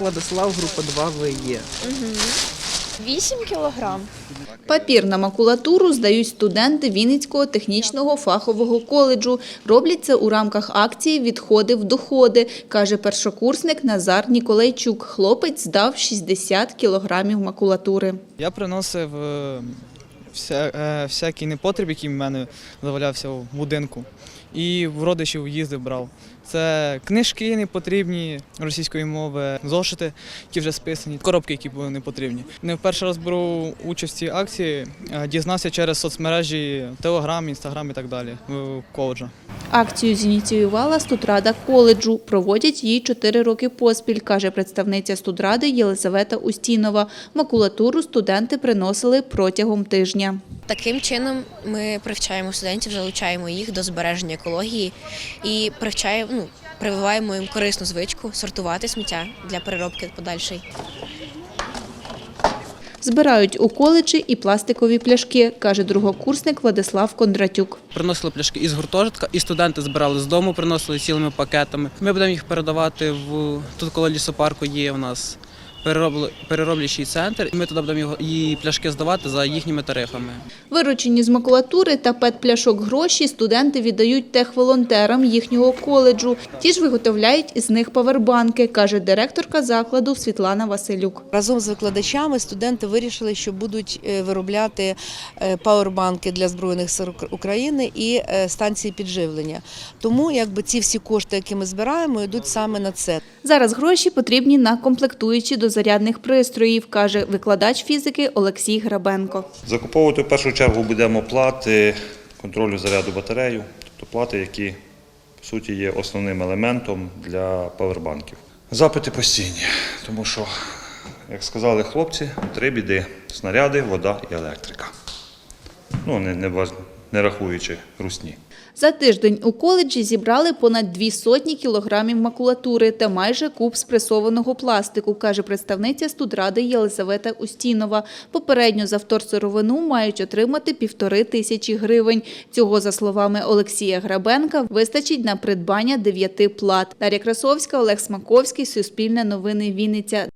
Владислав, група 2 ВЕ. 8 кілограм. Папір на макулатуру здають студенти Вінницького технічного фахового коледжу. Роблять це у рамках акції «Відходи в доходи», каже першокурсник Назар Ніколайчук. Хлопець здав 60 кілограмів макулатури. Я приносив е, вся, е, всякий непотріб, який в мене завалявся в будинку. І в родичів їздив брав. Це книжки непотрібні російської мови, зошити, які вже списані, коробки, які були непотрібні. Не в перший раз беру участь в цій акції, дізнався через соцмережі Телеграм, Інстаграм і так далі в коледжа. Акцію зініціювала студрада коледжу. Проводять її чотири роки поспіль, каже представниця студради Єлизавета Устінова. Макулатуру студенти приносили протягом тижня. Таким чином ми привчаємо студентів, залучаємо їх до збереження екології і привчаємо, ну, прививаємо їм корисну звичку сортувати сміття для переробки подальшої. Збирають у коледжі і пластикові пляшки, каже другокурсник Владислав Кондратюк. Приносили пляшки із гуртожитка, і студенти збирали з дому, приносили цілими пакетами. Ми будемо їх передавати в тут, коло лісопарку є у нас перероблячий центр. і Ми туди будемо і пляшки здавати за їхніми тарифами. Виручені з макулатури та пет-пляшок гроші студенти віддають техволонтерам їхнього коледжу. Ті ж виготовляють із них павербанки, каже директорка закладу Світлана Василюк. Разом з викладачами студенти вирішили, що будуть е, виробляти е, пауербанки для Збройних сил України і е, станції підживлення. Тому якби ці всі кошти, які ми збираємо, йдуть саме на це. Зараз гроші потрібні на комплектуючі до зарядних пристроїв, каже викладач фізики Олексій Грабенко. Закуповувати в першу чергу будемо плати контролю заряду батарею, тобто плати, які по суті є основним елементом для павербанків. Запити постійні, тому що, як сказали хлопці, три біди: снаряди, вода і електрика. Ну, не, не, не рахуючи русні. За тиждень у коледжі зібрали понад дві сотні кілограмів макулатури та майже куб спресованого пластику, каже представниця студради Єлизавета Устінова. Попередньо за вторсировину мають отримати півтори тисячі гривень. Цього, за словами Олексія Грабенка, вистачить на придбання дев'яти плат. Дар'я Красовська, Олег Смаковський, Суспільне новини Вінниця.